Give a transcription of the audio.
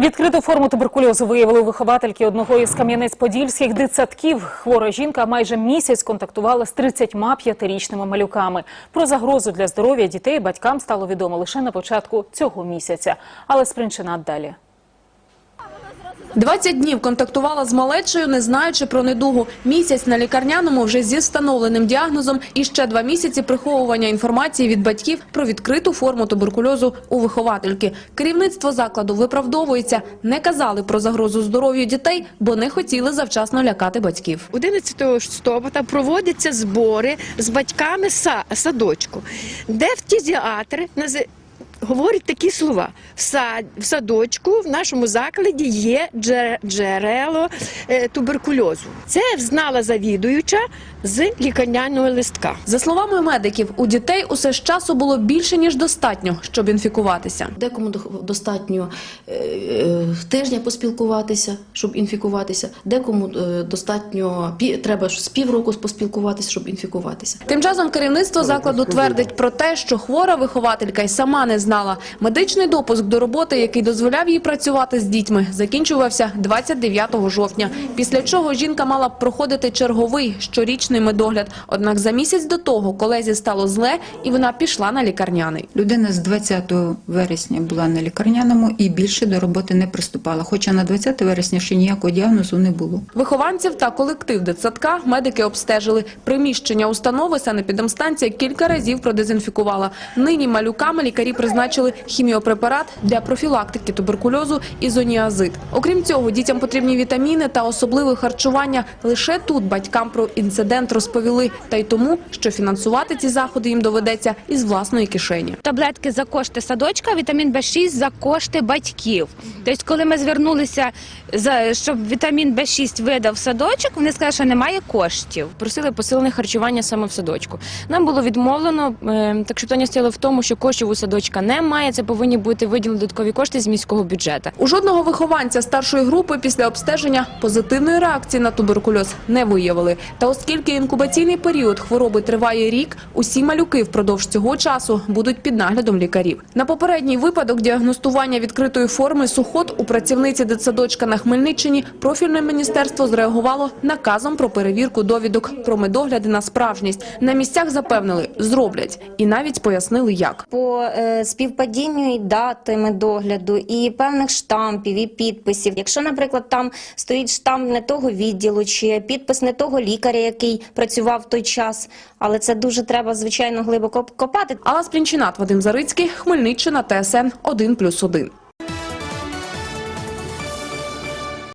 Відкриту форму туберкульозу виявили виховательки одного із Кам'янець-Подільських дитсадків. Хвора жінка майже місяць контактувала з 35-річними малюками. Про загрозу для здоров'я дітей батькам стало відомо лише на початку цього місяця. Але спринчина далі. 20 днів контактувала з малечою, не знаючи про недугу. Місяць на лікарняному вже зі встановленим діагнозом і ще два місяці приховування інформації від батьків про відкриту форму туберкульозу у виховательки. Керівництво закладу виправдовується. Не казали про загрозу здоров'ю дітей, бо не хотіли завчасно лякати батьків. 11 листопада проводяться збори з батьками са- садочку, де фтізіатри говорять такі слова. В, в садочку в нашому закладі є дже- джерело е, туберкульозу. Це знала завідуюча з лікарняного листка. За словами медиків, у дітей усе ж часу було більше ніж достатньо, щоб інфікуватися. Декому до- достатньо е, е, тижня поспілкуватися, щоб інфікуватися, декому е, достатньо пі- треба ж з півроку поспілкуватися, щоб інфікуватися. Тим часом керівництво закладу твердить про те, що хвора вихователька й сама не знала. Медичний допуск до роботи, який дозволяв їй працювати з дітьми, закінчувався 29 жовтня. Після чого жінка мала б проходити черговий щорічний медогляд. Однак за місяць до того колезі стало зле, і вона пішла на лікарняний. Людина з 20 вересня була на лікарняному і більше до роботи не приступала. Хоча на 20 вересня ще ніякого діагнозу не було. Вихованців та колектив дитсадка медики обстежили. Приміщення установи санепідемстанція кілька разів продезінфікувала. Нині малюками лікарі призначили хіміопрепарат для профілактики туберкульозу ізоніазид. Окрім цього, дітям потрібні вітаміни та особливе харчування. Лише тут батькам про інцидент розповіли. Та й тому, що фінансувати ці заходи їм доведеться із власної кишені. таблетки за кошти садочка, вітамін Б6 за кошти батьків. Тобто, коли ми звернулися, за, щоб вітамін Б6 видав садочок, вони сказали, що немає коштів. просили посилене харчування саме в садочку. Нам було відмовлено, е, так що питання стояло в тому, що коштів у садочка немає. Це повинні бути виділені додаткові кошти з міського бюджету. У жодного вихованця старшої групи після обстеження позитивної реакції на туберкульоз не виявили. Та оскільки інкубаційний період хвороби триває рік, усі малюки впродовж цього часу будуть під наглядом лікарів. На попередній випадок діагностування відкритої форми сухот у працівниці дитсадочка на Хмельниччині профільне міністерство зреагувало наказом про перевірку довідок про медогляди на справжність. На місцях запевнили, зроблять і навіть пояснили, як. по е, співпадінню і дати медогляду, і певних штампів, і підписів. Якщо, наприклад, там стоїть штамп не того відділу, чи підпис не того лікаря, який працював в той час, але це дуже треба, звичайно, глибоко копати. Алла Сплінчинат, Вадим Зарицький, Хмельниччина, ТСН 1+,1.